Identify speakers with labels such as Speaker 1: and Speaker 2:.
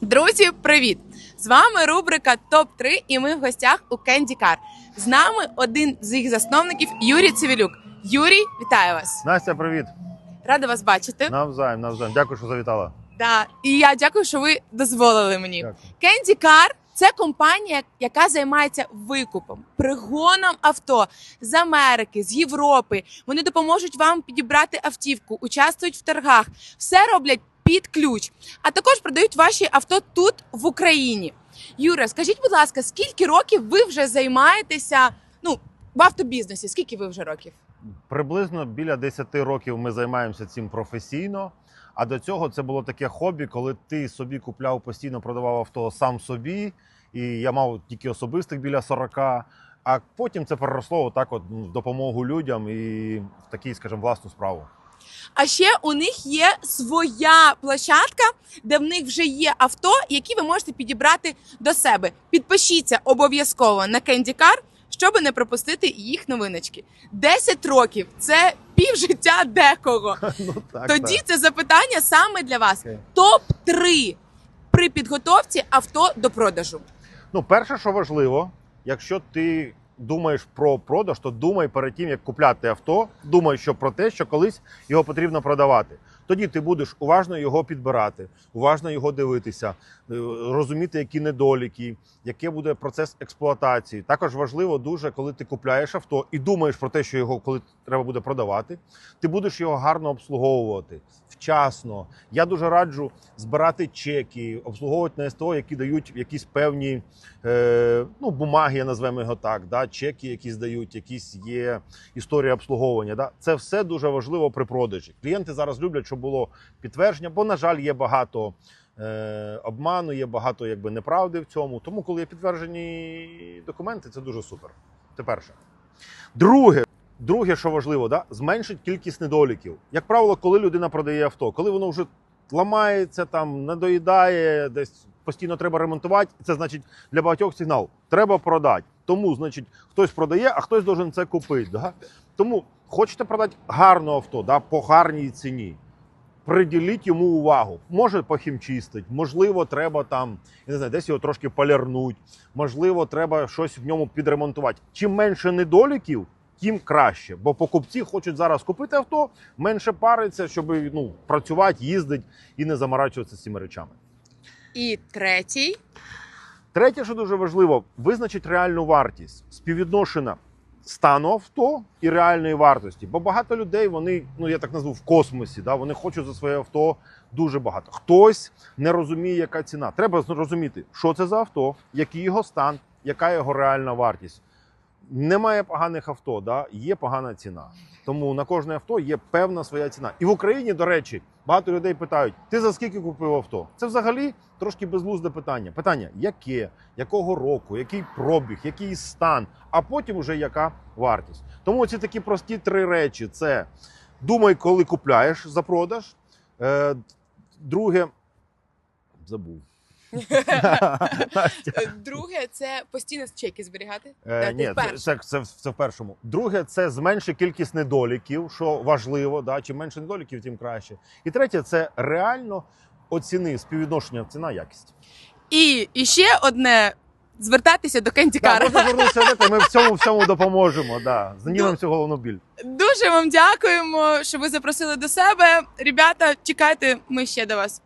Speaker 1: Друзі, привіт! З вами рубрика Топ 3 і ми в гостях у Candy Car. З нами один з їх засновників Юрій Цивілюк. Юрій, вітаю вас!
Speaker 2: Настя, привіт.
Speaker 1: Рада вас бачити.
Speaker 2: Навзаєм, навзаєм. Дякую, що завітала.
Speaker 1: Да. І я дякую, що ви дозволили мені. Candy Car – це компанія, яка займається викупом, пригоном авто з Америки, з Європи. Вони допоможуть вам підібрати автівку, участвують в торгах, все роблять під ключ. А також продають ваші авто тут в Україні. Юра, скажіть, будь ласка, скільки років ви вже займаєтеся ну, в автобізнесі? Скільки ви вже років?
Speaker 2: Приблизно біля 10 років ми займаємося цим професійно. А до цього це було таке хобі, коли ти собі купляв постійно, продавав авто сам собі. І я мав тільки особистих біля 40. А потім це переросло отак, от ну, в допомогу людям і в такий, скажімо, власну справу.
Speaker 1: А ще у них є своя площадка, де в них вже є авто, які ви можете підібрати до себе. Підпишіться обов'язково на Candy Car, щоб не пропустити їх новиночки. 10 років це півжиття декого.
Speaker 2: ну, так,
Speaker 1: Тоді
Speaker 2: так.
Speaker 1: це запитання саме для вас.
Speaker 2: Окей.
Speaker 1: Топ 3 при підготовці авто до продажу.
Speaker 2: Ну, перше, що важливо, якщо ти думаєш про продаж, то думай перед тим, як купляти авто, думай що про те, що колись його потрібно продавати. Тоді ти будеш уважно його підбирати, уважно його дивитися, е, розуміти, які недоліки, який буде процес експлуатації. Також важливо дуже, коли ти купляєш авто і думаєш про те, що його коли треба буде продавати, ти будеш його гарно обслуговувати вчасно. Я дуже раджу збирати чеки, обслуговувати на СТО, які дають якісь певні е, ну, бумаги, назвемо його так, да, чеки, які здають, якісь є історія обслуговування. Да. Це все дуже важливо при продажі. Клієнти зараз люблять, щоб було підтвердження, бо, на жаль, є багато. е, Обману є багато якби неправди в цьому. Тому, коли є підтверджені документи, це дуже супер. Це перше. Друге, друге, що важливо, да, зменшить кількість недоліків. Як правило, коли людина продає авто, коли воно вже ламається, там надоїдає, десь постійно треба ремонтувати. Це значить для багатьох сигнал. Треба продати. Тому, значить, хтось продає, а хтось должен це купити. Да? Тому хочете продати гарне авто, да, по гарній ціні. Приділіть йому увагу. Може похімчистить, можливо, треба там, я не знаю, десь його трошки полярнуть, можливо, треба щось в ньому підремонтувати. Чим менше недоліків, тим краще. Бо покупці хочуть зараз купити авто, менше париться, щоб ну, працювати, їздити і не заморачуватися з цими речами.
Speaker 1: І третій.
Speaker 2: Третє, що дуже важливо, визначить реальну вартість співвідношена стану авто і реальної вартості. Бо багато людей, вони, ну я так назву, в космосі, да, вони хочуть за своє авто дуже багато. Хтось не розуміє, яка ціна. Треба розуміти, що це за авто, який його стан, яка його реальна вартість. Немає поганих авто, да? є погана ціна. Тому на кожне авто є певна своя ціна. І в Україні, до речі, багато людей питають: ти за скільки купив авто? Це взагалі трошки безглузде питання. Питання, яке, якого року, який пробіг, який стан, а потім уже яка вартість. Тому ці такі прості три речі: це думай, коли купляєш за продаж. Е, друге, забув.
Speaker 1: Друге це постійно чеки зберігати.
Speaker 2: Е, ні, це, це, це, в першому. Друге, це зменшить кількість недоліків, що важливо. Да? Чим менше недоліків, тим краще. І третє, це реально оціни співвідношення ціна якість.
Speaker 1: І, і ще одне звертатися до Candy
Speaker 2: Да, можна звернутися до ми в цьому всьому допоможемо. Да. Знімемо цю головну біль.
Speaker 1: Дуже вам дякуємо, що ви запросили до себе. Ребята, чекайте, ми ще до вас.